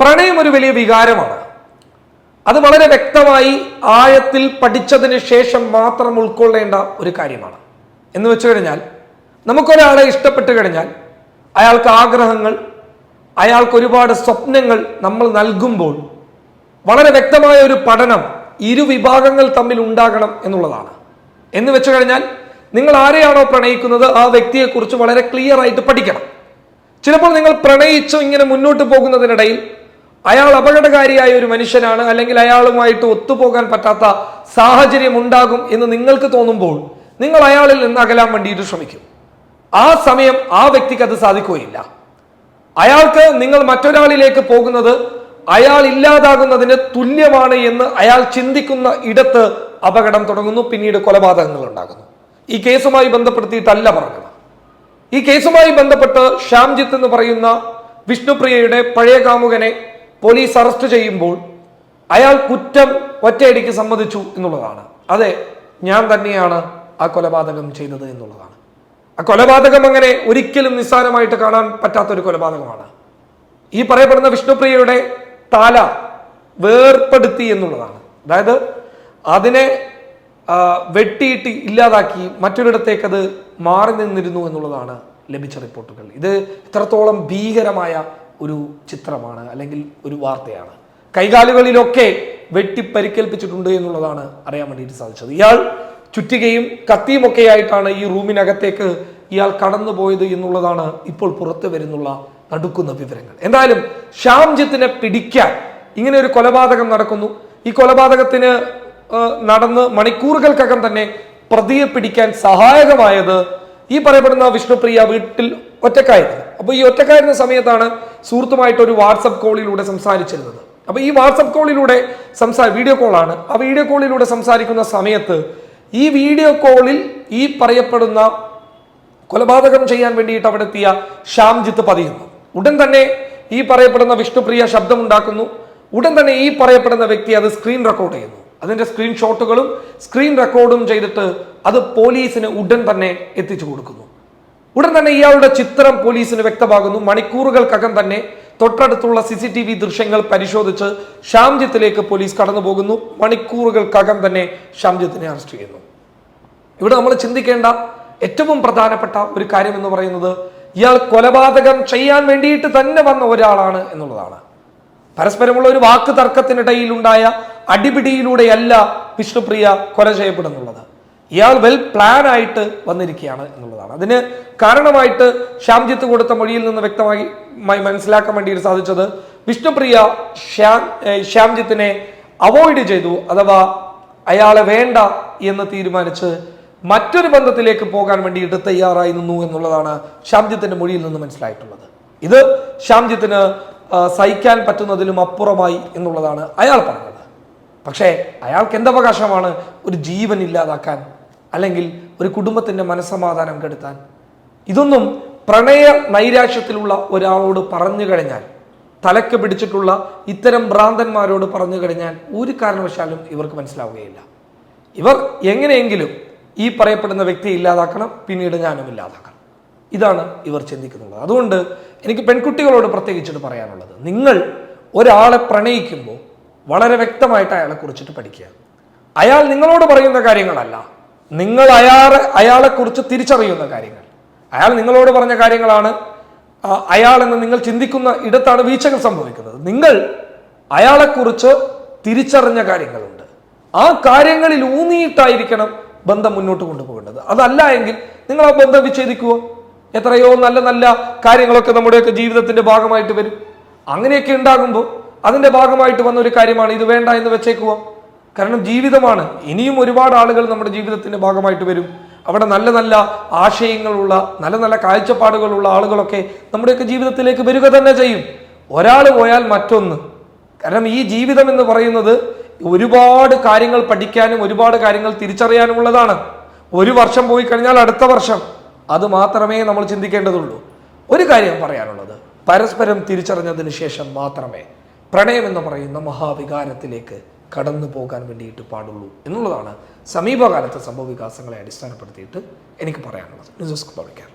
പ്രണയം ഒരു വലിയ വികാരമാണ്. അത് വളരെ വ്യക്തമായി ആയത്തിൽ പഠിച്ചതിന് ശേഷം മാത്രം ഉൾക്കൊള്ളേണ്ട ഒരു കാര്യമാണ്. എന്ന് വെച്ചു കഴിഞ്ഞാൽ നമുക്കൊരാളെ ഇഷ്ടപ്പെട്ട് കഴിഞ്ഞാൽ അയാൾക്ക് ആഗ്രഹങ്ങൾ അയാൾക്ക് ഒരുപാട് സ്വപ്നങ്ങൾ നമ്മൾ നൽകുമ്പോൾ വളരെ വ്യക്തമായ ഒരു പഠനം ഇരുവിഭാഗങ്ങൾ തമ്മിൽ ഉണ്ടാകണം എന്നുള്ളതാണ്. എന്ന് വെച്ചു കഴിഞ്ഞാൽ നിങ്ങൾ ആരെയാണോ പ്രണയിക്കുന്നത് ആ വ്യക്തിയെക്കുറിച്ച് വളരെ ക്ലിയർ ആയിട്ട് പഠിക്കണം. ചിലപ്പോൾ നിങ്ങൾ പ്രണയിച്ചു ഇങ്ങനെ മുന്നോട്ട് പോകുന്നതിനിടയിൽ അയാൾ അപകടകാരിയായ ഒരു മനുഷ്യനാണ് അല്ലെങ്കിൽ അയാളുമായിട്ട് ഒത്തുപോകാൻ പറ്റാത്ത സാഹചര്യം ഉണ്ടാകും എന്ന് നിങ്ങൾക്ക് തോന്നുമ്പോൾ നിങ്ങൾ അയാളിൽ നിന്ന് അകലാൻ വേണ്ടിയിട്ട് ശ്രമിക്കും. ആ സമയം ആ വ്യക്തിക്ക് അത് സാധിക്കുകയില്ല. അയാൾക്ക് നിങ്ങൾ മറ്റൊരാളിലേക്ക് പോകുന്നത് അയാൾ ഇല്ലാതാകുന്നതിന് തുല്യമാണ് എന്ന് അയാൾ ചിന്തിക്കുന്ന ഇടത്ത് അപകടം തുടങ്ങുന്നു പിന്നീട് കൊലപാതകങ്ങൾ ഉണ്ടാകുന്നു. ഈ കേസുമായി ബന്ധപ്പെടുത്തിയിട്ടല്ല പറഞ്ഞത് ഈ കേസുമായി ബന്ധപ്പെട്ട് ശ്യാംജിത്ത് എന്ന് പറയുന്ന വിഷ്ണുപ്രിയയുടെ പഴയ കാമുകനെ പോലീസ് അറസ്റ്റ് ചെയ്യുമ്പോൾ അയാൾ കുറ്റം ഒറ്റയടിക്ക് സമ്മതിച്ചു എന്നുള്ളതാണ്. അതെ ഞാൻ തന്നെയാണ് ആ കൊലപാതകം ചെയ്തത് എന്നുള്ളതാണ്. ആ കൊലപാതകം അങ്ങനെ ഒരിക്കലും നിസ്സാരമായിട്ട് കാണാൻ പറ്റാത്ത ഒരു കൊലപാതകമാണ്. ഈ പറയപ്പെടുന്ന വിഷ്ണുപ്രിയയുടെ തല വേർപ്പെടുത്തി എന്നുള്ളതാണ്. അതായത് അതിനെ വെട്ടിയിട്ട് ഇല്ലാതാക്കി മറ്റൊരിടത്തേക്ക് അത് മാറി നിന്നിരുന്നു എന്നുള്ളതാണ് ലഭിച്ച റിപ്പോർട്ടുകൾ. ഇത് ഇത്രത്തോളം ഭീകരമായ ഒരു ചിത്രമാണ് അല്ലെങ്കിൽ ഒരു വാർത്തയാണ്. കൈകാലുകളിലൊക്കെ വെട്ടിപ്പരിക്കേൽപ്പിച്ചിട്ടുണ്ട് എന്നുള്ളതാണ് അറിയാൻ വേണ്ടിയിട്ട് സാധിച്ചത്. ഇയാൾ ചുറ്റികയും കത്തിയും ഒക്കെ ആയിട്ടാണ് ഈ റൂമിനകത്തേക്ക് ഇയാൾ കടന്നുപോയത് എന്നുള്ളതാണ് ഇപ്പോൾ പുറത്തു വരുന്നുള്ള നടുക്കുന്ന വിവരങ്ങൾ. എന്തായാലും ശ്യാംജിത്തിനെ പിടിക്കാൻ ഇങ്ങനെ ഒരു കൊലപാതകം നടക്കുന്നു. ഈ കൊലപാതകത്തിന് നടന്ന് മണിക്കൂറുകൾക്കകം തന്നെ പ്രതിയെ പിടിക്കാൻ സഹായകമായത് ഈ പറയപ്പെടുന്ന വിഷ്ണുപ്രിയ വീട്ടിൽ ഒറ്റക്കായിരുന്നു. അപ്പോൾ ഈ ഒറ്റക്കായിരുന്ന സമയത്താണ് സുഹൃത്തുമായിട്ട് ഒരു വാട്സപ്പ് കോളിലൂടെ സംസാരിച്ചിരുന്നത്. അപ്പോൾ ഈ വാട്സപ്പ് കോളിലൂടെ സംസാ വീഡിയോ കോളാണ്. ആ വീഡിയോ കോളിലൂടെ സംസാരിക്കുന്ന സമയത്ത് ഈ വീഡിയോ കോളിൽ ഈ പറയപ്പെടുന്ന കൊലപാതകം ചെയ്യാൻ വേണ്ടിയിട്ട് അവിടെ എത്തിയ ശ്യാംജിത്ത് പതിയുന്നു. ഉടൻ തന്നെ ഈ പറയപ്പെടുന്ന വിഷ്ണുപ്രിയ ശബ്ദമുണ്ടാക്കുന്നു. ഉടൻ തന്നെ ഈ പറയപ്പെടുന്ന വ്യക്തി അത് സ്ക്രീൻ റെക്കോർഡ് ചെയ്യുന്നു. അതിന്റെ സ്ക്രീൻഷോട്ടുകളും സ്ക്രീൻ റെക്കോർഡും ചെയ്തിട്ട് അത് പോലീസിന് ഉടൻ തന്നെ എത്തിച്ചു കൊടുക്കുന്നു. ഉടൻ തന്നെ ഇയാളുടെ ചിത്രം പോലീസിന് വ്യക്തമാകുന്നു. മണിക്കൂറുകൾക്കകം തന്നെ തൊട്ടടുത്തുള്ള സി സി ടി വി ദൃശ്യങ്ങൾ പരിശോധിച്ച് ശ്യാംജിത്തിലേക്ക് പോലീസ് കടന്നു പോകുന്നു മണിക്കൂറുകൾക്കകം തന്നെ ശ്യാംജിത്തിനെ അറസ്റ്റ് ചെയ്യുന്നു. ഇവിടെ നമ്മൾ ചിന്തിക്കേണ്ട ഏറ്റവും പ്രധാനപ്പെട്ട ഒരു കാര്യം എന്ന് പറയുന്നത് ഇയാൾ കൊലപാതകം ചെയ്യാൻ വേണ്ടിയിട്ട് തന്നെ വന്ന ഒരാളാണ് എന്നുള്ളതാണ്. പരസ്പരമുള്ള ഒരു വാക്ക് തർക്കത്തിനിടയിൽ ഉണ്ടായ അടിപിടിയിലൂടെയല്ല വിഷ്ണുപ്രിയ കൊല ചെയ്യപ്പെടുന്നുള്ളത്. ഇയാൾ വെൽ പ്ലാൻ ആയിട്ട് വന്നിരിക്കുകയാണ് എന്നുള്ളതാണ്. അതിന് കാരണമായിട്ട് ശ്യാംജിത്ത് കൊടുത്ത മൊഴിയിൽ നിന്ന് വ്യക്തമായി മായി മനസ്സിലാക്കാൻ വേണ്ടിയിട്ട് സാധിച്ചത് വിഷ്ണുപ്രിയ ശ്യാം ശ്യാംജിത്തിനെ അവോയ്ഡ് ചെയ്തു അഥവാ അയാളെ വേണ്ട എന്ന് തീരുമാനിച്ച് മറ്റൊരു ബന്ധത്തിലേക്ക് പോകാൻ വേണ്ടിയിട്ട് തയ്യാറായി നിന്നു എന്നുള്ളതാണ് ശ്യാംജിത്തിന്റെ മൊഴിയിൽ നിന്ന് മനസ്സിലായിട്ടുള്ളത്. ഇത് ശ്യാംജിത്തിന് സഹിക്കാൻ പറ്റുന്നതിലും അപ്പുറമായി എന്നുള്ളതാണ് അയാൾ പറഞ്ഞത്. പക്ഷേ അയാൾക്ക് എന്തവകാശമാണ് ഒരു ജീവൻ ഇല്ലാതാക്കാൻ അല്ലെങ്കിൽ ഒരു കുടുംബത്തിന്റെ മനസ്സമാധാനം കെടുത്താൻ? ഇതൊന്നും പ്രണയ നൈരാശ്യത്തിലുള്ള ഒരാളോട് പറഞ്ഞു കഴിഞ്ഞാൽ തലക്ക് പിടിച്ചിട്ടുള്ള ഇത്തരം ഭ്രാന്തന്മാരോട് പറഞ്ഞു കഴിഞ്ഞാൽ ഒരു കാരണവശാലും ഇവർക്ക് മനസ്സിലാവുകയില്ല. ഇവർ എങ്ങനെയെങ്കിലും ഈ പറയപ്പെടുന്ന വ്യക്തിയെ ഇല്ലാതാക്കണം പിന്നീട് ഞാനും ഇല്ലാതാക്കണം. ഇതാണ് ഇവർ ചിന്തിക്കുന്നത് അതുകൊണ്ട് എനിക്ക് പെൺകുട്ടികളോട് പ്രത്യേകിച്ചിട്ട് പറയാനുള്ളത്. നിങ്ങൾ ഒരാളെ പ്രണയിക്കുമ്പോൾ വളരെ വ്യക്തമായിട്ട് അയാളെ കുറിച്ചിട്ട് പഠിക്കുക. അയാൾ നിങ്ങളോട് പറയുന്ന കാര്യങ്ങളല്ല. നിങ്ങൾ അയാളെ അയാളെ കുറിച്ച് തിരിച്ചറിയുന്ന കാര്യങ്ങൾ. അയാൾ നിങ്ങളോട് പറഞ്ഞ കാര്യങ്ങളാണ് അയാളെന്ന് നിങ്ങൾ ചിന്തിക്കുന്ന ഇടത്താണ് വീഴ്ചകൾ സംഭവിക്കുന്നത്. നിങ്ങൾ അയാളെക്കുറിച്ച് തിരിച്ചറിഞ്ഞ കാര്യങ്ങളുണ്ട്. ആ കാര്യങ്ങളിൽ ഊന്നിയിട്ടായിരിക്കണം ബന്ധം മുന്നോട്ട് കൊണ്ടുപോകേണ്ടത്. അതല്ല എങ്കിൽ നിങ്ങൾ ആ ബന്ധം വിച്ഛേദിക്കുമോ എത്രയോ നല്ല നല്ല കാര്യങ്ങളൊക്കെ നമ്മുടെയൊക്കെ ജീവിതത്തിന്റെ ഭാഗമായിട്ട് വരും. അങ്ങനെയൊക്കെ ഉണ്ടാകുമ്പോൾ അതിന്റെ ഭാഗമായിട്ട് വന്ന ഒരു കാര്യമാണ് ഇത് വേണ്ട എന്ന് വെച്ചേക്കുക. കാരണം ജീവിതമാണ്. ഇനിയും ഒരുപാട് ആളുകൾ നമ്മുടെ ജീവിതത്തിന്റെ ഭാഗമായിട്ട് വരും. അവിടെ നല്ല നല്ല ആശയങ്ങളുള്ള നല്ല നല്ല കാഴ്ചപ്പാടുകളുള്ള ആളുകളൊക്കെ നമ്മുടെയൊക്കെ ജീവിതത്തിലേക്ക് വരിക തന്നെ ചെയ്യും. ഒരാൾ പോയാൽ മറ്റൊന്ന്. കാരണം ഈ ജീവിതം എന്ന് പറയുന്നത് ഒരുപാട് കാര്യങ്ങൾ പഠിക്കാനും ഒരുപാട് കാര്യങ്ങൾ തിരിച്ചറിയാനുമുള്ളതാണ് ഒരു വർഷം പോയി കഴിഞ്ഞാൽ അടുത്ത വർഷം. അത് മാത്രമേ നമ്മൾ ചിന്തിക്കേണ്ടതുള്ളൂ. ഒരു കാര്യം പറയാനുള്ളത്. പരസ്പരം തിരിച്ചറിഞ്ഞതിന് ശേഷം മാത്രമേ പ്രണയം എന്ന് പറയുന്ന മഹാവികാരത്തിലേക്ക് കടന്നു പോകാൻ വേണ്ടിയിട്ട് പാടുള്ളൂ എന്നുള്ളതാണ് സമീപകാലത്തെ സംഭവ വികാസങ്ങളെ അടിസ്ഥാനപ്പെടുത്തിയിട്ട് എനിക്ക് പറയാനുള്ളത്. News desk പബ്ലിക്കാണ്